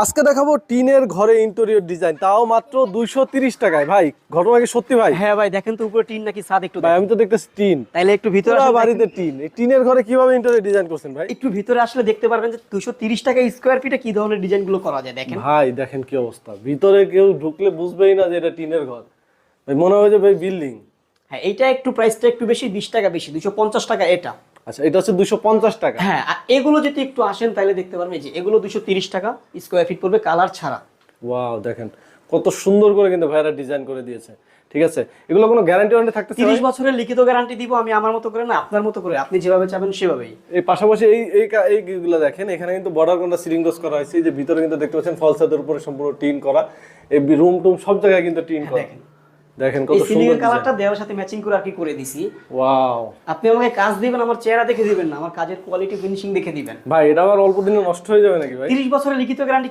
আজকে দেখাবো টিনের ঘরে ইন্টেরিয়র ডিজাইন তাও মাত্র দুইশো তিরিশ টাকায়। ভাই ঘটনা কি সত্যি ভাই? হ্যাঁ ভাই দেখেন তো উপরে টিন নাকি ছাদ একটু ভাই আমি তো দেখতেছি টিন। তাইলে একটু ভিতরে বাড়িতে টিন। এই টিনের ঘরে কীভাবে ইন্টেরিয়র ডিজাইন করছেন ভাই? একটু ভিতরে আসলে দেখতে পারবেন যে তিরিশ টাকা স্কোয়ার ফিটে কি ধরনের ডিজাইনগুলো করা যায় দেখেন। ভাই দেখেন কি অবস্থা। ভিতরে কেউ ঢুকলে বুঝবেই না যে এটা টিনের ঘর। ভাই মনে হয় যে ভাই বিল্ডিং হ্যাঁ এটা একটু প্রাইসটা একটু বেশি বিশ টাকা বেশি দুশো পঞ্চাশ টাকা এটা। আচ্ছা এটা হচ্ছে দুশো পঞ্চাশ টাকা। হ্যাঁ আর এগুলো যদি একটু আসেন তাহলে দেখতে পারবেন যে এগুলো দুশো তিরিশ টাকা স্কোয়ার ফিট পড়বে কালার ছাড়া। ওয়াও দেখেন কত সুন্দর করে কিন্তু ভাইরা ডিজাইন করে দিয়েছে। ঠিক আছে? এগুলো কোনো গ্যারান্টি ওয়ারেন্টি থাকতেছে তিরিশ বছরের লিখিত গ্যারান্টি দিব আমি আমার মতো করে না আপনার মতো করে। আপনি যেভাবে চাবেন সেভাবেই। এই পাশাপাশি এই এই এইগুলো দেখেন এখানে কিন্তু বর্ডার কোনটা সিলিং ডোজ করা হয়েছে। এই যে ভিতরে কিন্তু দেখতে পাচ্ছেন ফলসাদের উপরে সম্পূর্ণ টিন করা। এই রুম টুম সব জায়গায় কিন্তু টিন করা। দেখেন। দেখেন কত সুন্দর কালারটা দেওয়ার সাথে ম্যাচিং করে আর কি করে দিছি। ওয়াও আপনি আমাকে কাজ দিবেন আমার চেহারা দেখে দিবেন না আমার কাজের কোয়ালিটি ফিনিশিং দেখে দিবেন। ভাই এটা আবার অল্প দিনে নষ্ট হয়ে যাবে নাকি ভাই? তিরিশ বছরের লিখিত গ্যারান্টি